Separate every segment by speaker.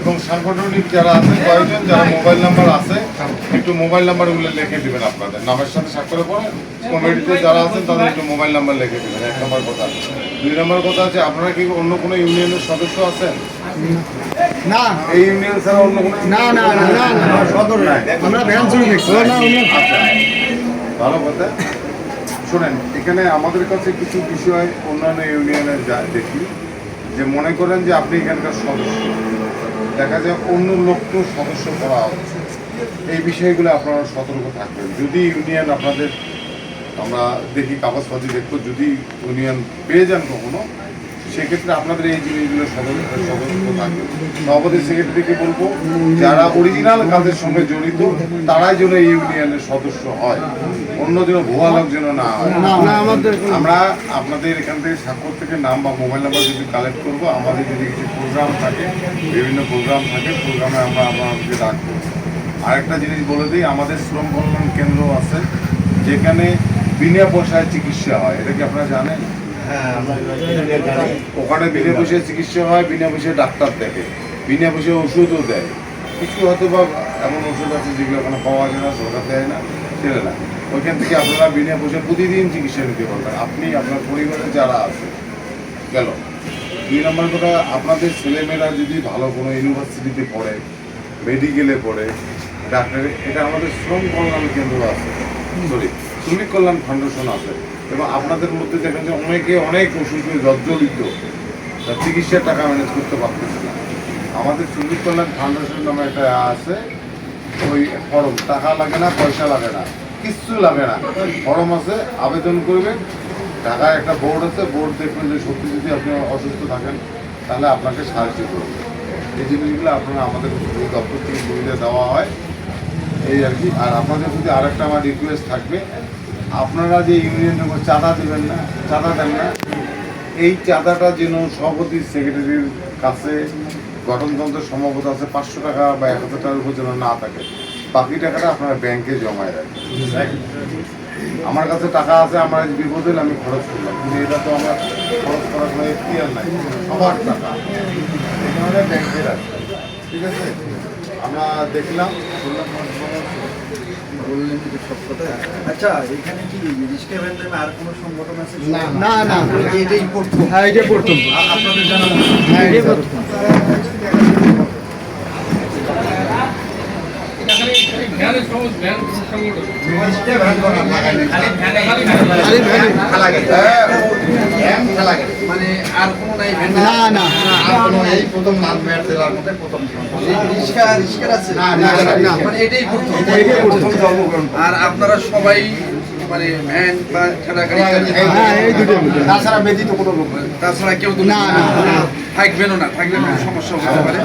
Speaker 1: এবং সাংগঠনিক যারা আছেন কয়েকজন যারা মোবাইল নাম্বার আছে একটু মোবাইল নাম্বারগুলো লিখে দিবেন আপনাদের। নামের সাথে স্বাক্ষর করে কমিটিতে যারা আছেন তাদের একটু মোবাইল নাম্বার লিখে দিবেন। এক নম্বর কথা দুই নম্বর কথা আছে আপনারা কি অন্য কোনো ইউনিয়নের সদস্য আছেন?
Speaker 2: না।
Speaker 1: এই ইউনিয়ন ছাড়া অন্য কোনো
Speaker 2: না না না না না
Speaker 1: সদর
Speaker 2: আমরা ভ্যান চুরি দেখছি। না
Speaker 1: আচ্ছা। ভালো কথা। শোনেন, এখানে আমাদের কাছে কিছু বিষয় অন্যান্য ইউনিয়নে দেখি, যে মনে করেন যে আপনি এখানকার সদস্য। দেখা যায় অন্য লোককেও সদস্য করা হচ্ছে। এই বিষয়গুলো আপনারা সতর্ক থাকবেন। যদি ইউনিয়ন আপনাদের, আমরা দেখি কাগজপাতি দেখব, যদি ইউনিয়ন পেয়ে যান কখনো সেক্ষেত্রে আপনাদের এই জিনিসগুলো সতর্ক সতর্ক থাকবে। সভাপতি সেক্রেটারিকে বলব যারা অরিজিনাল কাজের সঙ্গে জড়িত তারাই যেন এই ইউনিয়নের সদস্য হয়। অন্য যেন ভুয়া লোক যেন না হয়। আমরা আপনাদের এখান থেকে স্বাক্ষর থেকে নাম বা মোবাইল নাম্বার যদি কালেক্ট করব আমাদের যদি কিছু প্রোগ্রাম থাকে বিভিন্ন প্রোগ্রাম থাকে প্রোগ্রামে আমরা আপনাদেরকে ডাকবো আরেকটা জিনিস বলে দিই আমাদের শ্রম কল্যাণ কেন্দ্র আছে যেখানে বিনা পয়সায় চিকিৎসা হয়। এটা কি আপনারা জানেন? ওখানে বিনা পয়সায় চিকিৎসা হয়, বিনা পয়সায় ডাক্তার দেখে। বিনা পয়সায় ওষুধও দেয়। কিছু হয়তো বা এমন ওষুধ আছে যেগুলো ওখানে পাওয়া যায় না, সরকার দেয় না ছেড়ে না। ওইখান থেকে আপনারা বিনা পয়সায় প্রতিদিন চিকিৎসা নিতে পারবেন। আপনি, আপনার পরিবারে যারা আছে, গেল। দুই নম্বর কথা, আপনাদের ছেলেমেয়েরা যদি ভালো কোনো ইউনিভার্সিটিতে পড়ে, মেডিকেলে পড়ে, ডাক্তারে, এটা আমাদের শ্রম কল্যাণ কেন্দ্র আছে। সরি, শ্রমিক কল্যাণ ফাউন্ডেশন আছে। এবং আপনাদের মধ্যে দেখেন যে অনেকে অনেক ওষুধে জর্জরিত তার চিকিৎসার টাকা ম্যানেজ করতে পারতেছে না। আমাদের শ্রমিক কল্যাণ ফাউন্ডেশন নামে একটা আছে, ওই ফর্ম, টাকা লাগে না, পয়সা লাগে না, কিচ্ছু লাগে না। ফর্ম আছে, আবেদন করবেন, ঢাকায় একটা বোর্ড আছে বোর্ড দেখবেন যে সত্যি যদি আপনি অসুস্থ থাকেন, তাহলে আপনাকে সাহায্য করবে। এই জিনিসগুলো আপনারা আমাদের দপ্তর থেকে সুবিধা দেওয়া হয়। এই আর কি, আর আপনাদের যদি আরেকটা আমার রিকোয়েস্ট থাকবে আপনারা যে ইউনিয়নের চাঁদা দেবেন না, চাঁদা দেন না, এই চাঁদাটা যেন সভাপতি সেক্রেটারির কাছে, গঠনতন্ত্র সম্ভবত আছে, পাঁচশো টাকা বা এক হাজার টাকার উপর যেন না থাকে, বাকি টাকাটা আপনারা ব্যাংকে জমায় রাখবেন। আমার কাছে টাকা আছে, আমার আজ বিপদ হলে আমি খরচ করলাম, কিন্তু এটা তো আমার খরচ করার কোনো এখতিয়ার নাই, সবার টাকা। ব্যাংকে রাখবেন, ঠিক আছে? আমরা দেখলাম
Speaker 3: বললেন যে সব আচ্ছা এখানে কি আর কোনো সংগঠন আছে?
Speaker 2: না না না
Speaker 3: এটাই প্রথম।
Speaker 2: হ্যাঁ এটা প্রথম।
Speaker 3: আপনাদের জানানো।
Speaker 2: হ্যাঁ এটা প্রথম।
Speaker 3: মানে আর কোনো নাই
Speaker 2: না না।
Speaker 3: এই প্রথম লাল মেয়ার জেলার মধ্যে প্রথম রিক্সা রিক্সার আছে?
Speaker 2: না, না, না।
Speaker 3: মানে এটাই প্রথম।
Speaker 2: এটাই প্রথম।
Speaker 3: জন্মগ্রহণ। আর আপনারা সবাই মানে ভ্যান বা ঠেলা গাড়ি
Speaker 2: হ্যাঁ এই দুটোর
Speaker 3: তাছাড়া ব্যতীত কোনো লোক তাছাড়া কেউ
Speaker 2: না, না, না।
Speaker 3: থাকবেনও না। থাকলে কোনো সমস্যা হতে পারে।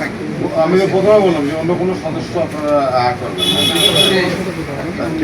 Speaker 3: থাকবে
Speaker 1: আমি তো প্রথমে বললাম যে অন্য কোনো সদস্য আপনারা করবেন।